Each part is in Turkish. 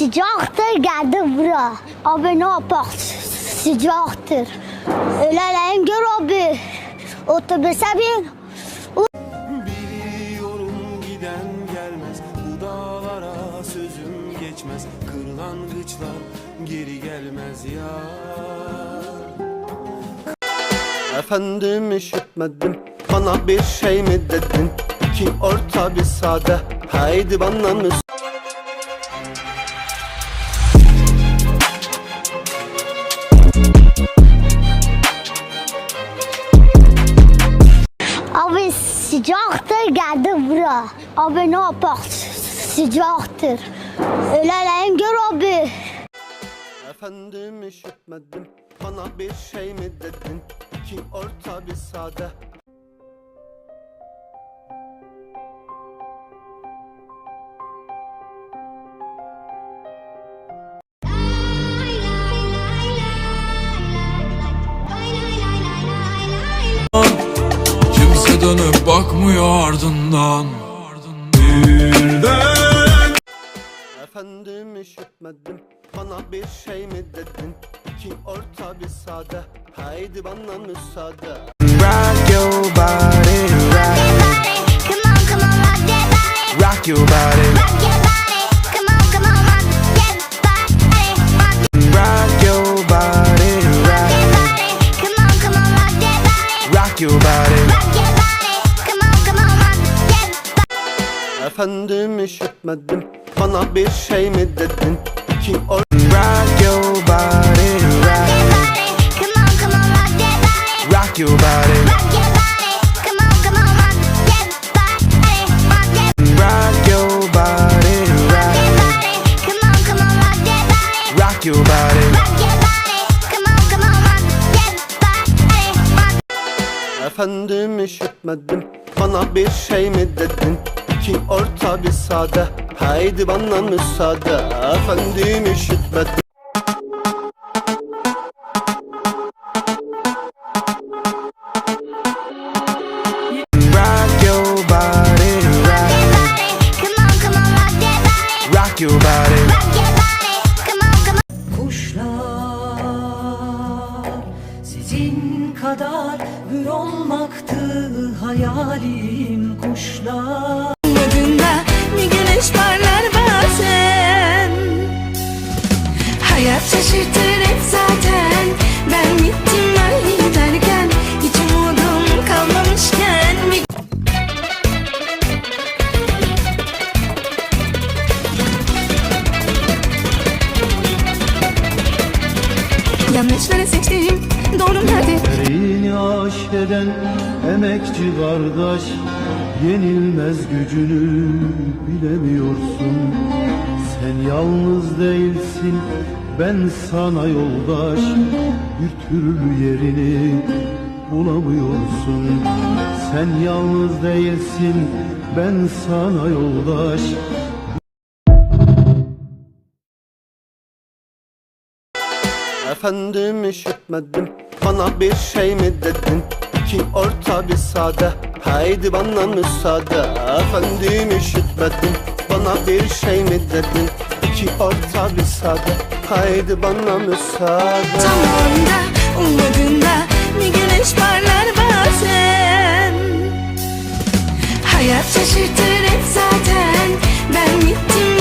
sıcaktır geldi bura. Abi ne yapak sıcaktır. Ölelim gör abi. Otobüse bin. Biliyorum giden gelmez Bu dağlara sözüm geçmez Kırlangıçlar geri gelmez ya Efendim işitmedim Bana bir şey mi dedin İki orta bir sade Haydi bana müs bura. Abi ne yapak sıcaktır. Ölelim gör abi. Efendim işitmedim Bana bir şey mi dedin İki orta bir sade Kimse dönüp bakmıyor ardından. Birden Efendim işitmedim. Bana bir şey mi dedin? İki orta bir sade. Haydi bana müsaade. Rock your body, rock, Come on, come on, rock that body. rock your body, Rock your Efendim işitmedim Bana bir şey mi dedin İki or rock your body, rock, Come on, come on, rock that body. rock your body, Rock your body. Come on, come on, rock that body. Rock your body, rock, body. Come on, come on, rock that body. rock your body, Rock your body. Come on, come on, rock that body. Rock Efendim işitmedim Bana bir şey mi dedin İki orta bir sade Haydi bana müsaade Efendim işitmedim rock your body, rock, Come on, come on, rock your body, Rock your body. Come on, come on. Kuşlar sizin kadar hür olmaktı hayalim kuşlar. Şaşırtır hep zaten. Ben gittim ben giderken Hiç umudum kalmamışken. Bir Yanlışları seçtim doğru nerede Ereğini aşk eden emekçi kardeş Yenilmez gücünü bilemiyorsun. Sen yalnız değilsin ben sana yoldaş Bir türlü yerini bulamıyorsun. Sen yalnız değilsin ben sana yoldaş. Efendim işitmedim. Bana bir şey mi dedin? İki orta bir sade. Haydi bana müsaade. Efendim işitmedim. Bana bir şey mi dedin İki orta sade Haydi bana müsaade. Tam o anda ummadığında bir güneş parlar bazen Hayat şaşırtır hep zaten. Ben gittim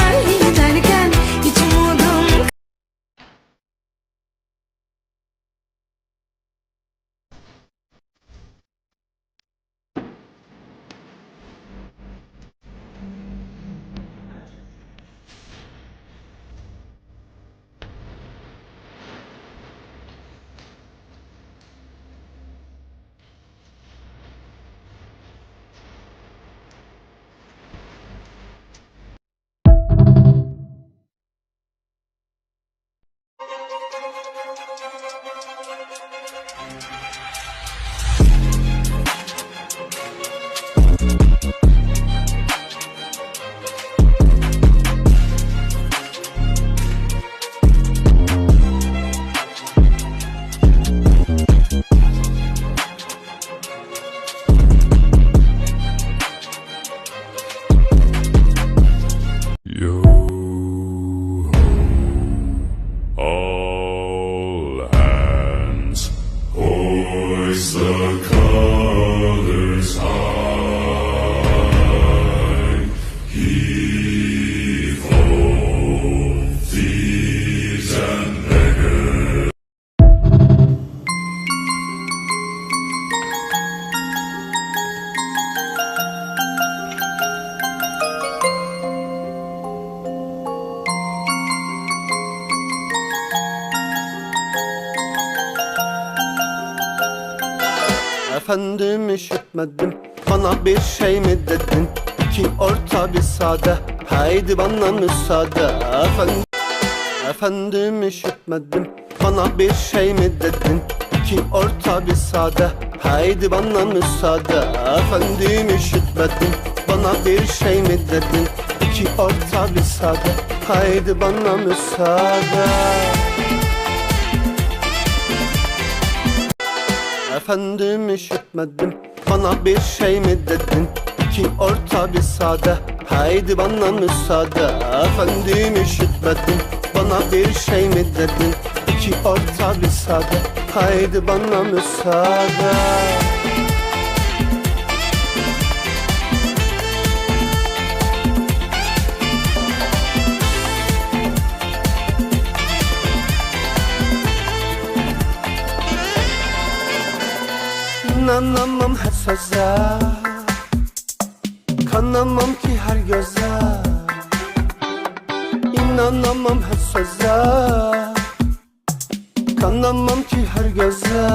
Raise the colors are. Efendim üşütmedim Bana bir şey mi dedin? İki orta bir sade. Haydi bana müsaade. Efendim Efendim üşütmedim Bana bir şey mi dedin? İki orta bir sade. Haydi bana müsaade. Efendim üşütmedim Bana bir şey mi dedin? İki orta bir sade. Haydi bana müsaade Efendim üşütmedim Bana bir şey mi dedin? İki orta bir sade. Haydi bana müsaade. Efendim üşütmedim Bana bir şey mi dedin? İki orta bir sade. Haydi bana müsaade Kananamam her söze. Kananmam ki her göze. İnanamam her söze. Kananmam ki her göze.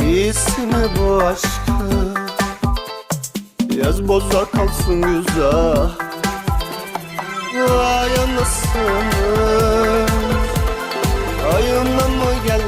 İyisi mi bu aşkın Yaz boza kalsın güzel. Ay anasını Ayına mı gel